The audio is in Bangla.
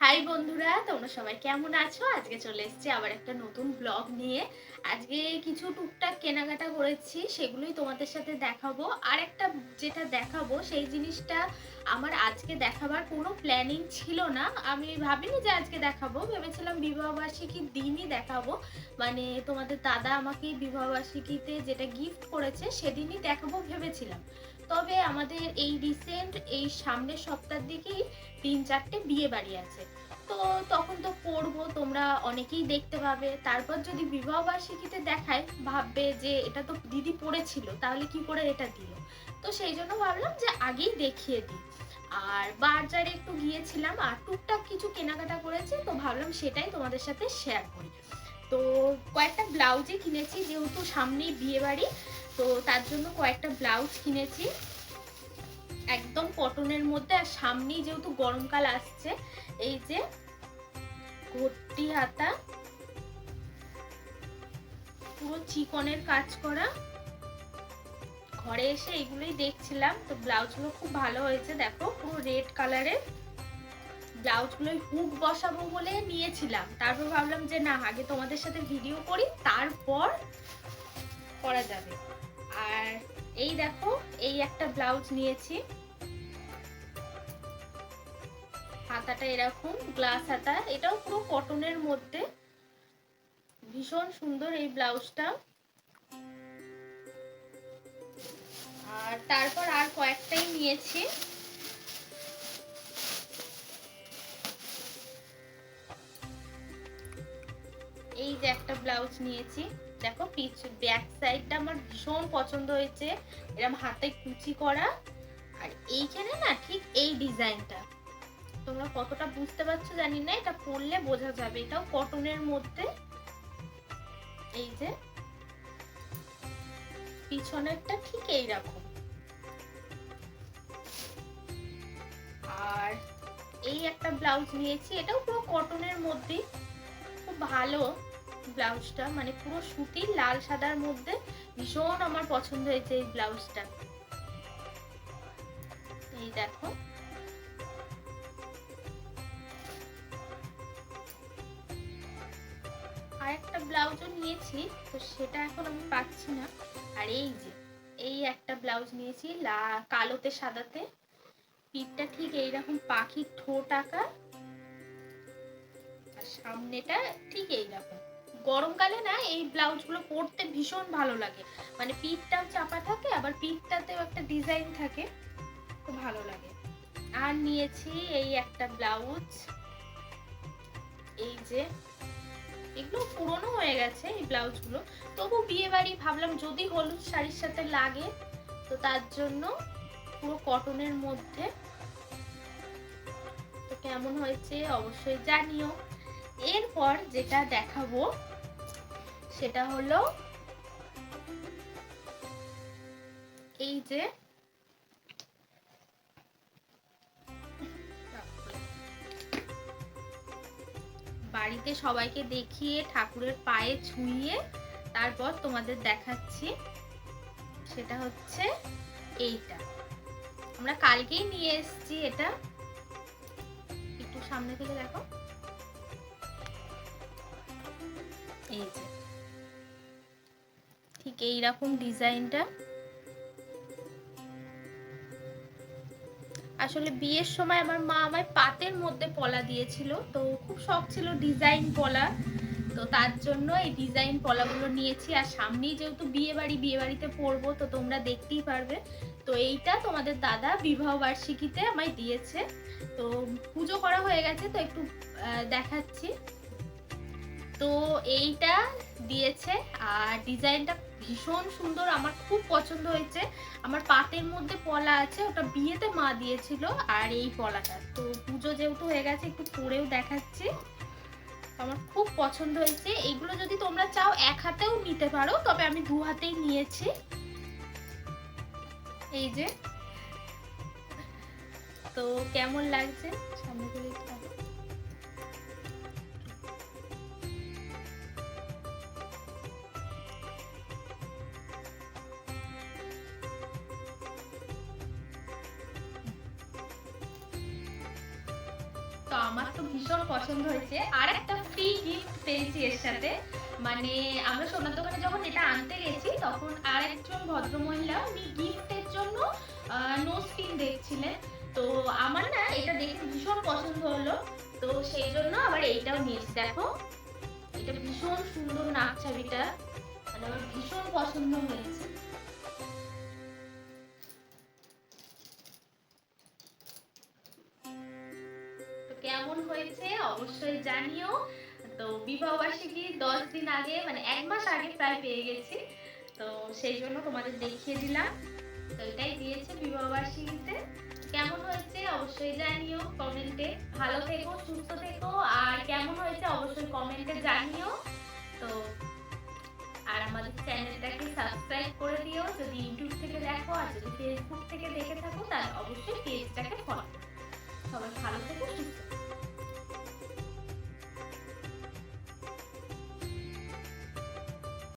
হাই বন্ধুরা, তোমরা সবাই কেমন আছো? আজকে চলে এসেছি আবার একটা নতুন ব্লগ নিয়ে। আজকে কিছু টুকটাক কেনাকাটা করেছি, সেগুলোই তোমাদের সাথে দেখাবো। আর একটা যেটা দেখাবো, সেই জিনিসটা আমার আজকে দেখাবার কোনো প্ল্যানিং ছিল না। আমি ভাবিনি যে আজকে দেখাবো। ভেবেছিলাম বিবাহবার্ষিকীর দিনই দেখাবো। মানে তোমাদের দাদা আমাকে বিবাহবার্ষিকীতে যেটা গিফট করেছে, সেদিনই দেখাবো ভেবেছিলাম। তবে আমাদের এই রিসেন্ট এই সামনের সপ্তাহের দিকেই তিন চারটে বিয়ে বাড়ি আছে। তো তখন তো পড়ব, তোমরা অনেকেই দেখতে পাবে। তারপর যদি বিবাহ বার্ষিকীতে দেখায়, ভাববে যে এটা তো দিদি পড়েছিল, তাহলে কি করে এটা দিল? তো সেই জন্য ভাবলাম যে আগেই দেখিয়ে দিই। আর বাজারে একটু গিয়েছিলাম, আর টুকটাক কিছু কেনাকাটা করেছি, তো ভাবলাম সেটাই তোমাদের সাথে শেয়ার করি। তো কয়েকটা ব্লাউজই কিনেছি, যেহেতু সামনেই বিয়ে বাড়ি তো তার জন্য কয়েকটা ব্লাউজ কিনেছি। একদম কটনের মধ্যে আর সামনেই যেহেতু গরমকাল আসছে, এই যে ভর্তি হাতা, পুরো চিকনের কাজ করা। ঘরে এসে এগুলোই দেখছিলাম, তো ব্লাউজগুলো খুব ভালো হয়েছে। দেখো, পুরো রেড কালারের ব্লাউজগুলো হুক বসাবো বলে নিয়েছিলাম। তারপর ভাবলাম যে না, আগে তোমাদের সাথে ভিডিও করি, তারপর করা যাবে। আর এই দেখো, এই একটা ব্লাউজ নিয়েছি। হাতাটা এরকম গ্লাস হাতা। এটাও পুরো কটনের মধ্যে। ভীষণ সুন্দর এই ব্লাউজটা। আর তারপর আর কয়েকটাই নিয়েছি। এই যে একটা ব্লাউজ নিয়েছি। দেখো, পিছ ব্যাক সাইডটা আমার ভীষণ পছন্দ হয়েছে। এরকম হাতে কুচি করা। আর এইখানে না ঠিক এই ডিজাইনটা তোমরা কতটা বুঝতে পারছ জানি না, এটা পরলে বোঝা যাবে। এটাও কটনের মধ্যে। এই যে। পিছনেরটা ঠিক এইরকম। আর এই একটা ব্লাউজ নিয়েছি, এটাও পুরো কটনের মধ্যে খুব ভালো। ব্লাউজটা মানে পুরো সুতির লাল সাদার মধ্যে ভীষণ আমার পছন্দ হয়েছে এই ব্লাউজটা। এই দেখো। আর একটা ব্লাউজও নিয়েছি, তো সেটা এখন আমি পাচ্ছি না। আর এই যে, এই একটা ব্লাউজ নিয়েছি, লা, কালোতে সাদাতে। পিঠটা ঠিক এইরকম পাখির ঠোঁট আঁকা আর সামনেটা ঠিক এইরকম। গরমকালে না এই ব্লাউজগুলো পরতে ভীষণ ভালো লাগে। মানে পিঠটাও চাপা থাকে, আবার পিঠটাতেও একটা ডিজাইন থাকে, তো ভালো লাগে। আর নিয়েছি এই একটা ব্লাউজ এই যে, এগুলো পুরনো হয়ে গেছে এই ব্লাউজগুলো তবু বিয়ে বাড়ি ভাবলাম যদি হলুদ শাড়ির সাথে লাগে, তো তার জন্য পুরো কটনের মধ্যে। তো কেমন হয়েছে অবশ্যই জানিও। এরপর যেটা দেখাবো সেটা হলো এই যে বাড়িতে সবাইকে দেখিয়ে ঠাকুরের পায়ে ছুঁয়ে তারপর তোমাদের দেখাচ্ছি। সেটা হচ্ছে এইটা। আমরা কালকেই নিয়ে এসেছি এটা। একটু সামনে থেকে দেখো। এই যে। ঠিক এইরকম ডিজাইনটা। আসলে বিয়ের সময় আমার মা আমায় পাতের মধ্যে পলা দিয়েছিল, তো খুব শখ ছিল ডিজাইন পলা। তো তার জন্য এই ডিজাইন পলাগুলো নিয়েছি, আর সামনেই যেহেতু বিয়ে বাড়ি, বিয়ে বাড়িতে পরবো, তো তোমরা দেখতেই পারবে। তো এইটা তোমাদের দাদা বিবাহ বার্ষিকীতে আমায় দিয়েছে। তো পুজো করা হয়ে গেছে, তো একটু দেখাচ্ছি। তো এইটা দিয়েছে, আর ডিজাইনটা ভীষণ সুন্দর, আমার খুব পছন্দ হয়েছে। আমার পাতের মধ্যে পলা আছে, ওটা বিয়েতে মা দিয়েছিল, আর এই পলাটা। তো পুজো যেহেতু হয়ে গেছে, একটু পরেও দেখাচ্ছি। আমার খুব পছন্দ হয়েছে। এগুলো যদি তোমরা চাও এক হাতেও নিতে পারো, তবে আমি দু হাতেই নিয়েছি। এই যে। তো কেমন লাগছে? সামনে তো আমার তো ভীষণ পছন্দ হয়েছে। আর একটা ফ্রি গিফট পেয়েছি এর সাথে। মানে আমরা সোনার দোকানে যখন এটা আনতে গেছি, তখন আর একজন ভদ্রমহিলা উনি গিফটের জন্য নোজ পিন দেখছিলেন। তো আমার না এটা দেখে ভীষণ পছন্দ হলো। তো সেই জন্য আবার এইটাও নিয়েছি। দেখো, এটা ভীষণ সুন্দর নাক ছাবিটা মানে আমার ভীষণ পছন্দ হয়েছে। হয়েছে, অবশ্যই জানিও। তো বিবাহ বার্ষিকী দশ দিন আগে মানে এক মাস আগে প্রায় পেয়ে গেছি। তো সেই জন্য তোমাদের দেখিয়ে দিলাম। তো এটাই দিয়েছে বিবাহ বার্ষিকীতে কেমন হয়েছে অবশ্যই জানিও কমেন্টে। ভালো থেকো, সুস্থ থেকো, আর কেমন হয়েছে অবশ্যই কমেন্টে জানিও। তো আর আমাদের চ্যানেলটাকে সাবস্ক্রাইব করে দিও। যদি ইউটিউব থেকে দেখো আর যদি ফেসবুক থেকে দেখে থাকো, তাহলে অবশ্যই পেজটাকে ফলো সবাই ভালো থেকো, সুস্থ।